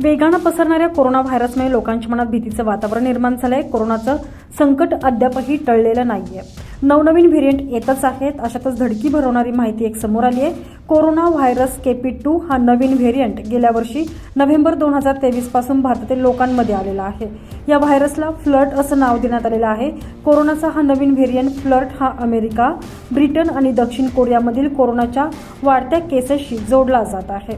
वेगानं पसरणाऱ्या कोरोना व्हायरसमुळे लोकांच्या मनात भीतीचं वातावरण निर्माण झालंय. कोरोनाचं संकट अद्यापही टळलेलं नाहीये. नवनवीन व्हेरियंट येतच आहेत. अशातच धडकी भरवणारी माहिती एक समोर आली आहे कोरोना व्हायरस केपी टू हा नवीन व्हेरियंट गेल्या वर्षी नोव्हेंबर दोन हजार तेवीसपासून भारतातील लोकांमध्ये आलेला आहे. या व्हायरसला फ्लर्ट असं नाव देण्यात आलेलं आहे. कोरोनाचा हा नवीन व्हेरियंट फ्लर्ट हा अमेरिका ब्रिटन आणि दक्षिण कोरियामधील कोरोनाच्या वाढत्या केसेसशी जोडला जात आहे.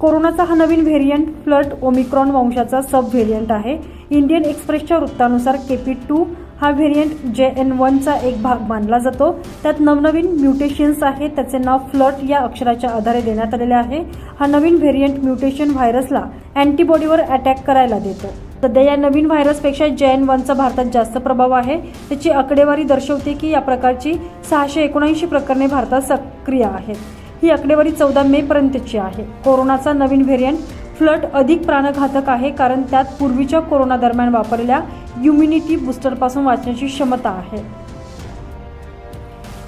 कोरोनाचा हा नवीन व्हेरियंट फ्लट ओमिक्रॉन वंशाचा सब व्हेरियंट आहे. इंडियन एक्सप्रेसच्या वृत्तानुसार केपी टू हा व्हेरियंट जे एन वनचा एक भाग मानला जातो. त्यात नवनवीन म्युटेशन्स आहे. त्याचे नाव फ्लट या अक्षराच्या आधारे देण्यात आलेले आहे. हा नवीन व्हेरियंट म्युटेशन व्हायरसला अँटीबॉडीवर अटॅक करायला देतो. सध्या या नवीन व्हायरसपेक्षा जे एन वनचा भारतात जास्त प्रभाव आहे. त्याची आकडेवारी दर्शवते की या प्रकारची सहाशे एकोणऐंशी प्रकरणे भारतात सक्रिय आहेत. ही आकडेवारी चौदा मे पर्यंतची आहे. कोरोनाचा नवीन व्हेरियंट फ्लट अधिक प्राणघातक आहे कारण त्यात पूर्वीच्या कोरोना दरम्यान वापरलेल्या इम्युनिटी बूस्टरपासून वाचण्याची क्षमता आहे.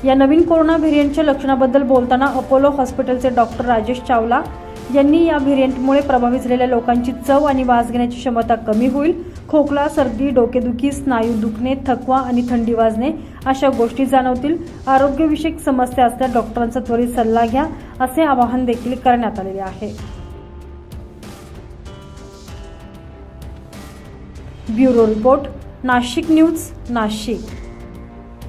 या नवीन कोरोना व्हेरियंटच्या लक्षणाबद्दल बोलताना अपोलो हॉस्पिटलचे डॉक्टर राजेश चावला यांनी या व्हेरियंटमुळे प्रभावित झालेल्या लोकांची चव आणि वास घेण्याची क्षमता कमी होईल खोकला सर्दी डोकेदुखी स्नायू दुखणे थकवा आणि थंडी वाजणे अशा गोष्टी जाणवतील. आरोग्यविषयक समस्या असल्यास डॉक्टरांचा त्वरित सल्ला घ्या असे आवाहन देखील करण्यात आलेले आहे. Bureau report Nashik news Nashik.